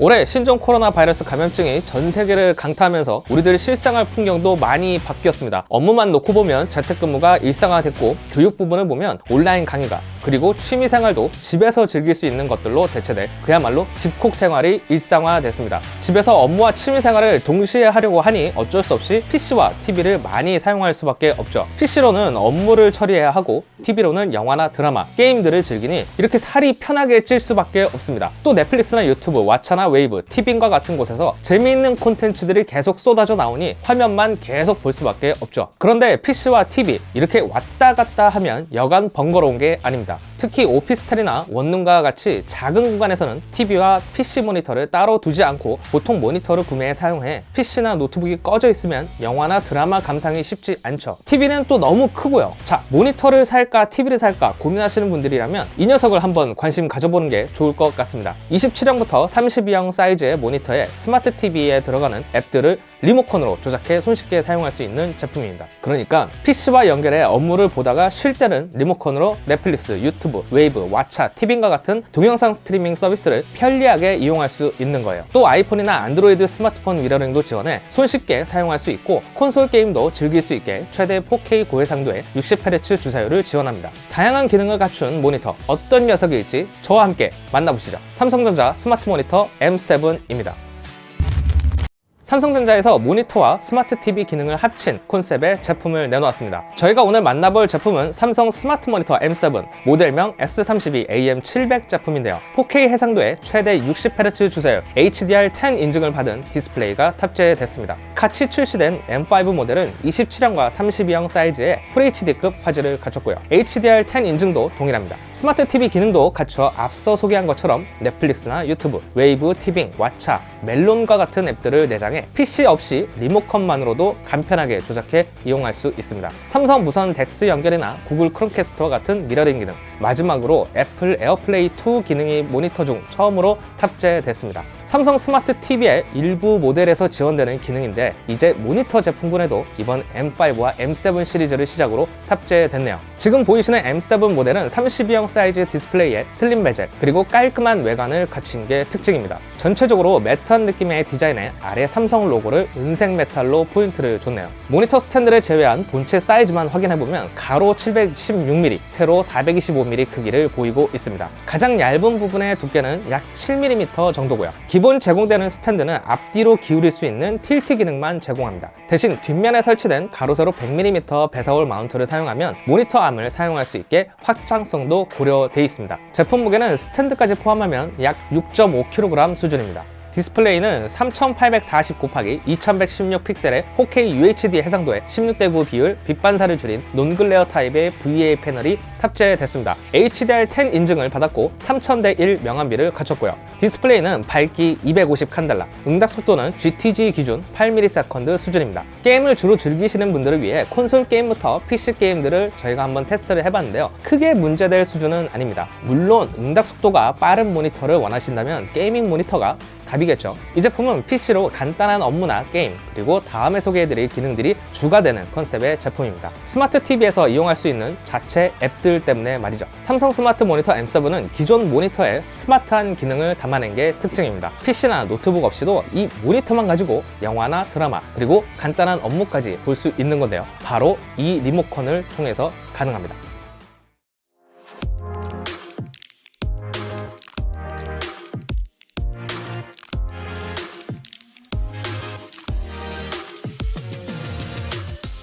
올해 신종 코로나 바이러스 감염증이 전 세계를 강타하면서 우리들 실생활 풍경도 많이 바뀌었습니다. 업무만 놓고 보면 재택근무가 일상화됐고 교육 부분을 보면 온라인 강의가 그리고 취미 생활도 집에서 즐길 수 있는 것들로 대체돼 그야말로 집콕 생활이 일상화됐습니다. 집에서 업무와 취미 생활을 동시에 하려고 하니 어쩔 수 없이 PC와 TV를 많이 사용할 수밖에 없죠. PC로는 업무를 처리해야 하고 TV로는 영화나 드라마, 게임들을 즐기니 이렇게 살이 편하게 찔 수밖에 없습니다. 또 넷플릭스나 유튜브, 왓챠나 웨이브, 티빙과 같은 곳에서 재미있는 콘텐츠들이 계속 쏟아져 나오니 화면만 계속 볼 수밖에 없죠. 그런데 PC와 TV 이렇게 왔다 갔다 하면 여간 번거로운 게 아닙니다. 특히 오피스텔이나 원룸과 같이 작은 공간에서는 TV와 PC 모니터를 따로 두지 않고 보통 모니터를 구매해 사용해 PC나 노트북이 꺼져 있으면 영화나 드라마 감상이 쉽지 않죠. TV는 또 너무 크고요. 자, 모니터를 살까 TV를 살까 고민하시는 분들이라면 이 녀석을 한번 관심 가져보는 게 좋을 것 같습니다. 27형부터 32형 사이즈의 모니터에 스마트 TV에 들어가는 앱들을 리모컨으로 조작해 손쉽게 사용할 수 있는 제품입니다. 그러니까 PC와 연결해 업무를 보다가 쉴 때는 리모컨으로 넷플릭스, 유튜브, 웨이브, 왓챠, 티빙과 같은 동영상 스트리밍 서비스를 편리하게 이용할 수 있는 거예요. 또 아이폰이나 안드로이드 스마트폰 미러링도 지원해 손쉽게 사용할 수 있고 콘솔 게임도 즐길 수 있게 최대 4K 고해상도의 60Hz 주사율을 지원합니다. 다양한 기능을 갖춘 모니터 어떤 녀석일지 저와 함께 만나보시죠. 삼성전자 스마트 모니터 M7입니다. 삼성전자에서 모니터와 스마트 TV 기능을 합친 콘셉트의 제품을 내놓았습니다. 저희가 오늘 만나볼 제품은 삼성 스마트 모니터 M7 모델명 S32 AM700 제품인데요. 4K 해상도의 최대 60Hz 주사율 HDR10 인증을 받은 디스플레이가 탑재됐습니다. 같이 출시된 M5 모델은 27형과 32형 사이즈의 FHD급 화질을 갖췄고요. HDR10 인증도 동일합니다. 스마트 TV 기능도 갖춰 앞서 소개한 것처럼 넷플릭스나 유튜브, 웨이브, 티빙, 왓챠, 멜론과 같은 앱들을 내장해 PC 없이 리모컨만으로도 간편하게 조작해 이용할 수 있습니다. 삼성 무선 덱스 연결이나 구글 크롬캐스트와 같은 미러링 기능, 마지막으로 애플 에어플레이 2 기능이 모니터 중 처음으로 탑재됐습니다. 삼성 스마트 TV의 일부 모델에서 지원되는 기능인데 이제 모니터 제품군에도 이번 M5와 M7 시리즈를 시작으로 탑재됐네요. 지금 보이시는 M7 모델은 32형 사이즈 디스플레이에 슬림 베젤 그리고 깔끔한 외관을 갖춘 게 특징입니다. 전체적으로 매트한 느낌의 디자인에 아래 삼성 로고를 은색 메탈로 포인트를 줬네요. 모니터 스탠드를 제외한 본체 사이즈만 확인해보면 가로 716mm, 세로 425mm 크기를 보이고 있습니다. 가장 얇은 부분의 두께는 약 7mm 정도고요. 기본 제공되는 스탠드는 앞뒤로 기울일 수 있는 틸트 기능만 제공합니다. 대신 뒷면에 설치된 가로 세로 100mm 배사홀 마운트를 사용하면 모니터 암을 사용할 수 있게 확장성도 고려되어 있습니다. 제품 무게는 스탠드까지 포함하면 약 6.5kg 수준입니다. 디스플레이는 3840 곱하기 2116 픽셀의 4K UHD 해상도에 16대 9 비율 빛 반사를 줄인 논글레어 타입의 VA 패널이 탑재됐습니다. HDR10 인증을 받았고 3000대 1 명암비를 갖췄고요. 디스플레이는 밝기 250 칸델라, 응답 속도는 GTG 기준 8ms 수준입니다. 게임을 주로 즐기시는 분들을 위해 콘솔 게임부터 PC 게임들을 저희가 한번 테스트를 해봤는데요. 크게 문제될 수준은 아닙니다. 물론 응답 속도가 빠른 모니터를 원하신다면 게이밍 모니터가 답이겠죠. 이 제품은 PC로 간단한 업무나 게임, 그리고 다음에 소개해드릴 기능들이 주가 되는 컨셉의 제품입니다. 스마트 TV에서 이용할 수 있는 자체 앱들 때문에 말이죠. 삼성 스마트 모니터 M7은 기존 모니터에 스마트한 기능을 담아낸 게 특징입니다. PC나 노트북 없이도 이 모니터만 가지고 영화나 드라마, 그리고 간단한 업무까지 볼 수 있는 건데요. 바로 이 리모컨을 통해서 가능합니다.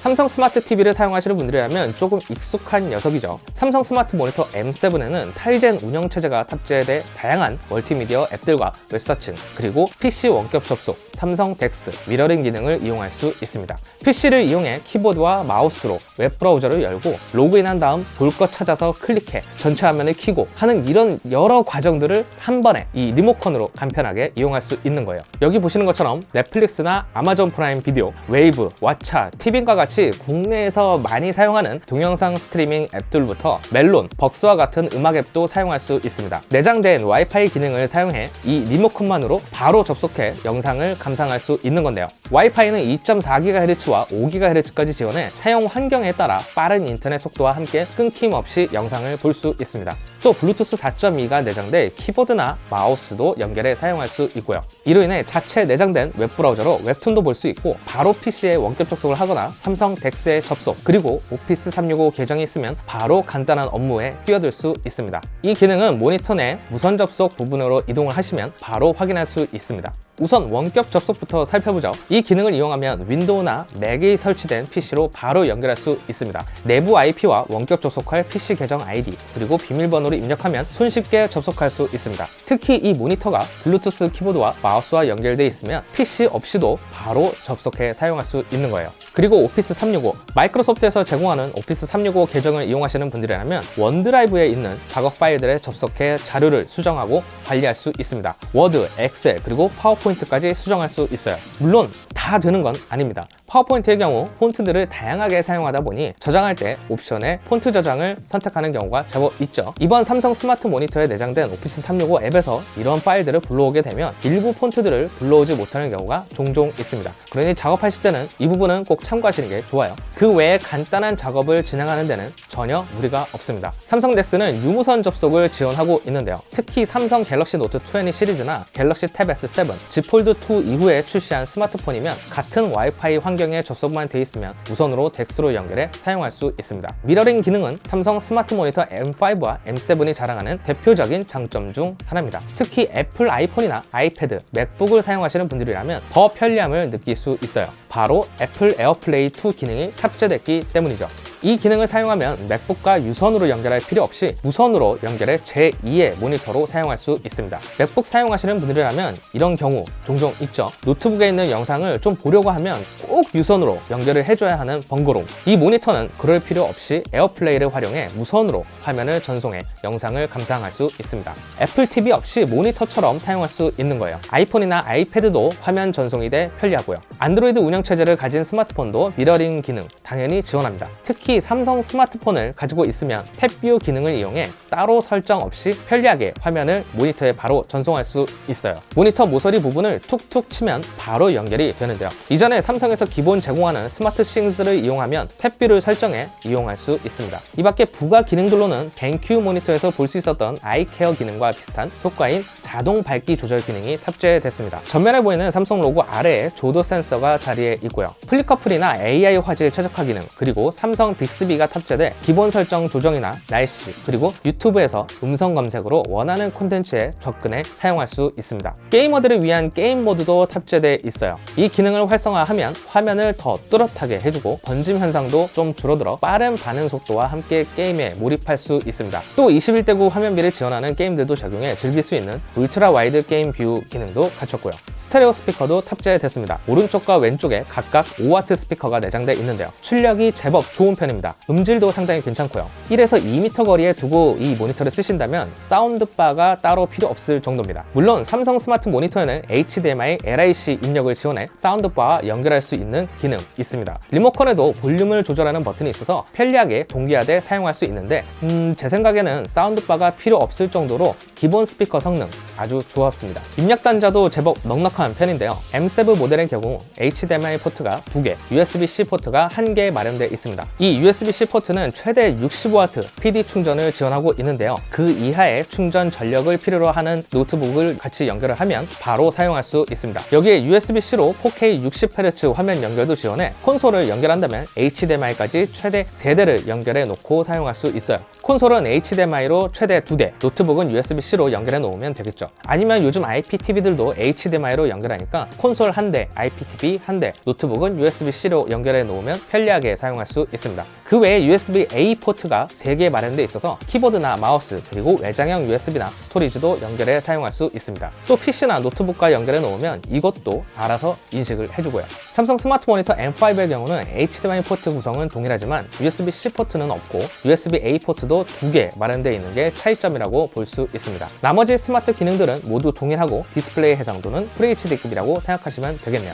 삼성 스마트 TV를 사용하시는 분들이라면 조금 익숙한 녀석이죠. 삼성 스마트 모니터 M7에는 타이젠 운영체제가 탑재돼 다양한 멀티미디어 앱들과 웹서칭, 그리고 PC 원격 접속, 삼성 덱스, 미러링 기능을 이용할 수 있습니다. PC를 이용해 키보드와 마우스로 웹 브라우저를 열고 로그인한 다음 볼 것 찾아서 클릭해 전체 화면을 켜고 하는 이런 여러 과정들을 한 번에 이 리모컨으로 간편하게 이용할 수 있는 거예요. 여기 보시는 것처럼 넷플릭스나 아마존 프라임 비디오, 웨이브, 왓챠, 티빙과 같이 국내에서 많이 사용하는 동영상 스트리밍 앱들부터 멜론, 벅스와 같은 음악 앱도 사용할 수 있습니다. 내장된 와이파이 기능을 사용해 이 리모컨만으로 바로 접속해 영상을 감상할 수 있는 건데요. 와이파이는 2.4GHz와 5GHz까지 지원해 사용 환경에 따라 빠른 인터넷 속도와 함께 끊김 없이 영상을 볼 수 있습니다. 또 블루투스 4.2가 내장돼 키보드나 마우스도 연결해 사용할 수 있고요. 이로 인해 자체 내장된 웹브라우저로 웹툰도 볼 수 있고 바로 PC에 원격 접속을 하거나 삼성 덱스에 접속 그리고 오피스 365 계정이 있으면 바로 간단한 업무에 뛰어들 수 있습니다. 이 기능은 모니터 내 무선 접속 부분으로 이동을 하시면 바로 확인할 수 있습니다. 우선 원격 접속부터 살펴보죠. 이 기능을 이용하면 윈도우나 맥이 설치된 PC로 바로 연결할 수 있습니다. 내부 IP와 원격 접속할 PC 계정 ID 그리고 비밀번호를 입력하면 손쉽게 접속할 수 있습니다. 특히 이 모니터가 블루투스 키보드와 마우스와 연결되어 있으면 PC 없이도 바로 접속해 사용할 수 있는 거예요. 그리고 오피스 365 마이크로소프트에서 제공하는 오피스 365 계정을 이용하시는 분들이라면 원드라이브에 있는 작업 파일들에 접속해 자료를 수정하고 관리할 수 있습니다. 워드, 엑셀, 그리고 파워포인트까지 수정할 수 있어요. 물론 다 되는 건 아닙니다. 파워포인트의 경우 폰트들을 다양하게 사용하다 보니 저장할 때 옵션에 폰트 저장을 선택하는 경우가 제법 있죠. 이번 삼성 스마트 모니터에 내장된 오피스 365 앱에서 이런 파일들을 불러오게 되면 일부 폰트들을 불러오지 못하는 경우가 종종 있습니다. 그러니 작업하실 때는 이 부분은 꼭 참고하시는 게 좋아요. 그 외에 간단한 작업을 진행하는 데는 전혀 무리가 없습니다. 삼성 덱스는 유무선 접속을 지원하고 있는데요. 특히 삼성 갤럭시 노트 20 시리즈나 갤럭시 탭 S7, Z 폴드 2 이후에 출시한 스마트폰이면 같은 와이파이 환경에 접속만 돼 있으면 무선으로 덱스로 연결해 사용할 수 있습니다. 미러링 기능은 삼성 스마트 모니터 M5와 M7이 자랑하는 대표적인 장점 중 하나입니다. 특히 애플 아이폰이나 아이패드, 맥북을 사용하시는 분들이라면 더 편리함을 느낄 수 있어요. 바로 애플 에어플레이 2 기능이 탑재됐기 때문이죠. 이 기능을 사용하면 맥북과 유선으로 연결할 필요 없이 무선으로 연결해 제2의 모니터로 사용할 수 있습니다. 맥북 사용하시는 분들이라면 이런 경우 종종 있죠. 노트북에 있는 영상을 좀 보려고 하면 꼭 유선으로 연결을 해줘야 하는 번거로움. 이 모니터는 그럴 필요 없이 에어플레이를 활용해 무선으로 화면을 전송해 영상을 감상할 수 있습니다. 애플 TV 없이 모니터처럼 사용할 수 있는 거예요. 아이폰이나 아이패드도 화면 전송이 돼 편리하고요. 안드로이드 운영체제를 가진 스마트폰도 미러링 기능 당연히 지원합니다. 특히 삼성 스마트폰을 가지고 있으면 탭뷰 기능을 이용해 따로 설정 없이 편리하게 화면을 모니터에 바로 전송할 수 있어요. 모니터 모서리 부분을 툭툭 치면 바로 연결이 되는데요. 이전에 삼성에서 기본 제공하는 스마트 싱스를 이용하면 탭뷰를 설정해 이용할 수 있습니다. 이 밖에 부가 기능들로는 뱅큐 모니터에서 볼 수 있었던 아이케어 기능과 비슷한 효과인 자동 밝기 조절 기능이 탑재됐습니다. 전면에 보이는 삼성 로고 아래에 조도 센서가 자리에 있고요. 플립 커플이나 AI 화질 최적화 기능, 그리고 삼성 빅스비가 탑재돼 기본 설정 조정이나 날씨, 그리고 유튜브에서 음성 검색으로 원하는 콘텐츠에 접근해 사용할 수 있습니다. 게이머들을 위한 게임 모드도 탑재돼 있어요. 이 기능을 활성화하면 화면을 더 뚜렷하게 해주고 번짐 현상도 좀 줄어들어 빠른 반응 속도와 함께 게임에 몰입할 수 있습니다. 또 21대구 화면비를 지원하는 게임들도 적용해 즐길 수 있는 울트라 와이드 게임 뷰 기능도 갖췄고요. 스테레오 스피커도 탑재됐습니다. 오른쪽과 왼쪽에 각각 5W 스피커가 내장돼 있는데요. 출력이 제법 좋은 편입니다. 음질도 상당히 괜찮고요. 1에서 2m 거리에 두고 이 모니터를 쓰신다면 사운드바가 따로 필요 없을 정도입니다. 물론 삼성 스마트 모니터에는 HDMI, LIC 입력을 지원해 사운드바와 연결할 수 있는 기능 있습니다. 리모컨에도 볼륨을 조절하는 버튼이 있어서 편리하게 동기화돼 사용할 수 있는데 음, 제 생각에는 사운드바가 필요 없을 정도로 기본 스피커 성능 아주 좋았습니다. 입력 단자도 제법 넉넉한 편인데요. M7 모델의 경우 HDMI 포트가 2개, USB-C 포트가 1개 마련되어 있습니다. 이 USB-C 포트는 최대 65W PD 충전을 지원하고 있는데요. 그 이하의 충전 전력을 필요로 하는 노트북을 같이 연결을 하면 바로 사용할 수 있습니다. 여기에 USB-C로 4K 60Hz 화면 연결도 지원해 콘솔을 연결한다면 HDMI까지 최대 3대를 연결해 놓고 사용할 수 있어요. 콘솔은 HDMI로 최대 2대, 노트북은 USB-C로 연결해 놓으면 되겠죠. 아니면 요즘 IPTV들도 HDMI로 연결하니까 콘솔 한 대, IPTV 한 대, 노트북은 USB-C로 연결해 놓으면 편리하게 사용할 수 있습니다. 그 외에 USB-A 포트가 3개 마련되어 있어서 키보드나 마우스, 그리고 외장형 USB나 스토리지도 연결해 사용할 수 있습니다. 또 PC나 노트북과 연결해 놓으면 이것도 알아서 인식을 해주고요. 삼성 스마트 모니터 M5의 경우는 HDMI 포트 구성은 동일하지만 USB-C 포트는 없고 USB-A 포트도 두 개 마련되어 있는 게 차이점이라고 볼 수 있습니다. 나머지 스마트 기능들은 모두 동일하고 디스플레이 해상도는 FHD급이라고 생각하시면 되겠네요.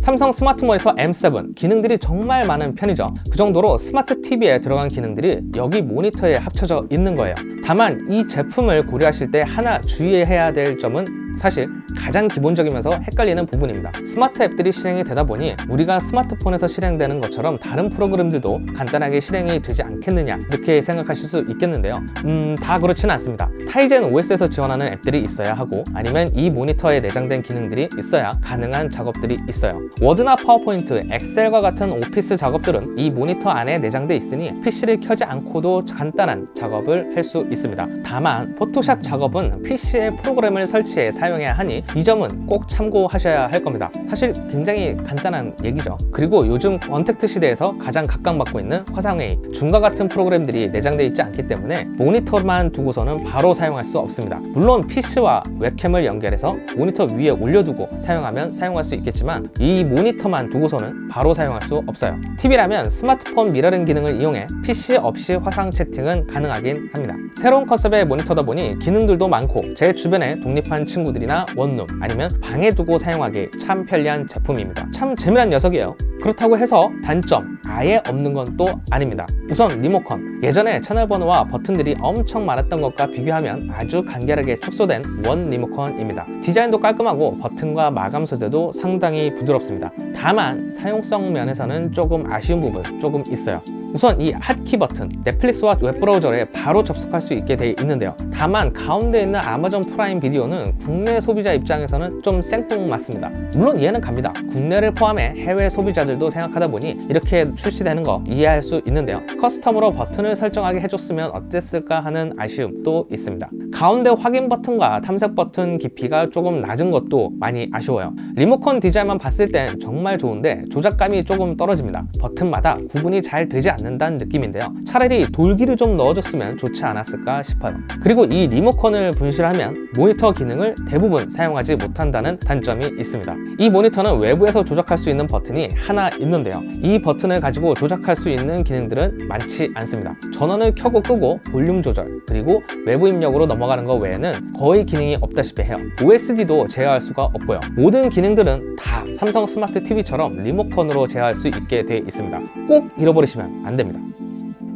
삼성 스마트 모니터 M7 기능들이 정말 많은 편이죠. 그 정도로 스마트 TV에 들어간 기능들이 여기 모니터에 합쳐져 있는 거예요. 다만 이 제품을 고려하실 때 하나 주의해야 될 점은 사실 가장 기본적이면서 헷갈리는 부분입니다. 스마트 앱들이 실행이 되다 보니 우리가 스마트폰에서 실행되는 것처럼 다른 프로그램들도 간단하게 실행이 되지 않겠느냐 이렇게 생각하실 수 있겠는데요. 음, 다 그렇지는 않습니다. 타이젠 OS에서 지원하는 앱들이 있어야 하고 아니면 이 모니터에 내장된 기능들이 있어야 가능한 작업들이 있어요. 워드나 파워포인트, 엑셀과 같은 오피스 작업들은 이 모니터 안에 내장돼 있으니 PC를 켜지 않고도 간단한 작업을 할 수 있습니다. 다만 포토샵 작업은 PC에 프로그램을 설치해 사 용해야 하니 이 점은 꼭 참고하셔야 할 겁니다. 사실 굉장히 간단한 얘기죠. 그리고 요즘 언택트 시대에서 가장 각광받고 있는 화상회의, 줌과 같은 프로그램들이 내장되어 있지 않기 때문에 모니터만 두고서는 바로 사용할 수 없습니다. 물론 PC와 웹캠을 연결해서 모니터 위에 올려두고 사용하면 사용할 수 있겠지만 이 모니터만 두고서는 바로 사용할 수 없어요. TV라면 스마트폰 미러링 기능을 이용해 PC 없이 화상 채팅은 가능하긴 합니다. 새로운 컨셉의 모니터다 보니 기능들도 많고 제 주변에 독립한 친구들 이나 원룸 아니면 방에 두고 사용하기 참 편리한 제품입니다. 참 재미난 녀석이에요. 그렇다고 해서 단점 아예 없는 건 또 아닙니다. 우선 리모컨 예전에 채널 번호와 버튼들이 엄청 많았던 것과 비교하면 아주 간결하게 축소된 원 리모컨입니다. 디자인도 깔끔하고 버튼과 마감 소재도 상당히 부드럽습니다. 다만 사용성 면에서는 조금 아쉬운 부분 조금 있어요. 우선 이 핫키 버튼 넷플릭스와 웹브라우저에 바로 접속할 수 있게 되어 있는데요. 다만 가운데 있는 아마존 프라임 비디오는 국내 소비자 입장에서는 좀 생뚱 맞습니다. 물론 이해는 갑니다. 국내를 포함해 해외 소비자들도 생각하다 보니 이렇게 출시되는 거 이해할 수 있는데요. 커스텀으로 버튼을 설정하게 해줬으면 어땠을까 하는 아쉬움도 있습니다. 가운데 확인 버튼과 탐색 버튼 깊이가 조금 낮은 것도 많이 아쉬워요. 리모컨 디자인만 봤을 땐 정말 좋은데 조작감이 조금 떨어집니다. 버튼마다 구분이 잘 되지 않는 다는 느낌인데요. 차라리 돌기를 좀 넣어줬으면 좋지 않았을까 싶어요. 그리고 이 리모컨을 분실하면 모니터 기능을 대부분 사용하지 못한다는 단점이 있습니다. 이 모니터는 외부에서 조작할 수 있는 버튼이 하나 있는데요. 이 버튼을 가지고 조작할 수 있는 기능들은 많지 않습니다. 전원을 켜고 끄고 볼륨 조절, 그리고 외부 입력으로 넘어가는 것 외에는 거의 기능이 없다시피 해요. OSD도 제어할 수가 없고요. 모든 기능들은 다 삼성 스마트 TV처럼 리모컨으로 제어할 수 있게 되어 있습니다. 꼭 잃어버리시면 안 됩니다.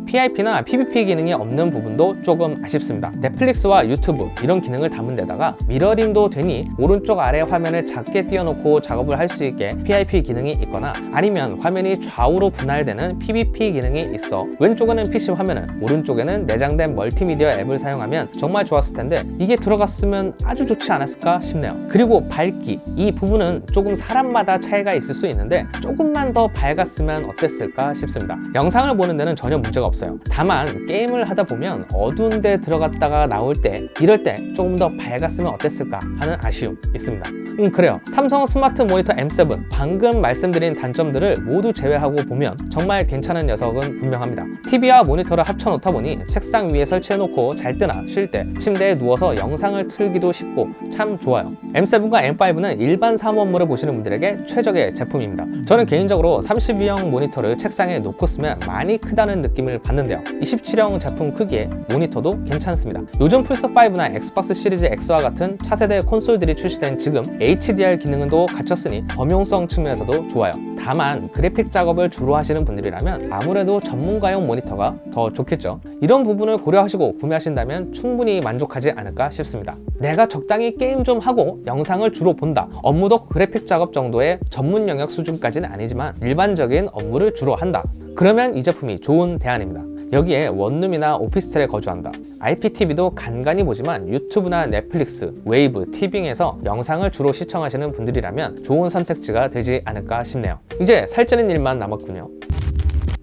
PIP나 PVP 기능이 없는 부분도 조금 아쉽습니다. 넷플릭스와 유튜브 이런 기능을 담은 데다가 미러링도 되니 오른쪽 아래 화면을 작게 띄워놓고 작업을 할 수 있게 PIP 기능이 있거나 아니면 화면이 좌우로 분할되는 PVP 기능이 있어 왼쪽에는 PC 화면은 오른쪽에는 내장된 멀티미디어 앱을 사용하면 정말 좋았을 텐데 이게 들어갔으면 아주 좋지 않았을까 싶네요. 그리고 밝기 이 부분은 조금 사람마다 차이가 있을 수 있는데 조금만 더 밝았으면 어땠을까 싶습니다. 영상을 보는 데는 전혀 문제가 없어요. 다만 게임을 하다 보면 어두운 데 들어갔다가 나올 때 이럴 때 조금 더 밝았으면 어땠을까 하는 아쉬움 있습니다. 음 그래요. 삼성 스마트 모니터 M7 방금 말씀드린 단점들을 모두 제외하고 보면 정말 괜찮은 녀석은 분명합니다. TV와 모니터를 합쳐놓다 보니 책상 위에 설치해놓고 잘 때나 쉴 때 침대에 누워서 영상을 틀기도 쉽고 참 좋아요. M7과 M5는 일반 사무업무를 보시는 분들에게 최적의 제품입니다. 저는 개인적으로 32형 모니터를 책상에 놓고 쓰면 많이 크다는 느낌을 받는데요. 27형 제품 크기에 모니터도 괜찮습니다. 요즘 플스5나 엑스박스 시리즈 X와 같은 차세대 콘솔들이 출시된 지금 HDR 기능은 또 갖췄으니 범용성 측면에서도 좋아요. 다만 그래픽 작업을 주로 하시는 분들이라면 아무래도 전문가용 모니터가 더 좋겠죠. 이런 부분을 고려하시고 구매하신다면 충분히 만족하지 않을까 싶습니다. 내가 적당히 게임 좀 하고 영상을 주로 본다. 업무도 그래픽 작업 정도의 전문 영역 수준까지는 아니지만 일반적인 업무를 주로 한다. 그러면 이 제품이 좋은 대안입니다. 여기에 원룸이나 오피스텔에 거주한다. IPTV도 간간히 보지만 유튜브나 넷플릭스, 웨이브, 티빙에서 영상을 주로 시청하시는 분들이라면 좋은 선택지가 되지 않을까 싶네요. 이제 살찌는 일만 남았군요.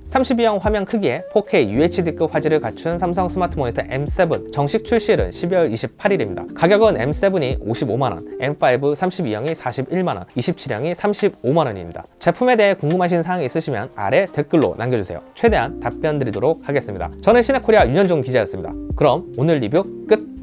32형 화면 크기에 4K UHD급 화질을 갖춘 삼성 스마트 모니터 M7 정식 출시일은 12월 28일입니다. 가격은 M7이 55만원, M5 32형이 41만원, 27형이 35만원입니다. 제품에 대해 궁금하신 사항이 있으시면 아래 댓글로 남겨주세요. 최대한 답변 드리도록 하겠습니다. 저는 시네코리아 윤현종 기자였습니다. 그럼 오늘 리뷰 끝!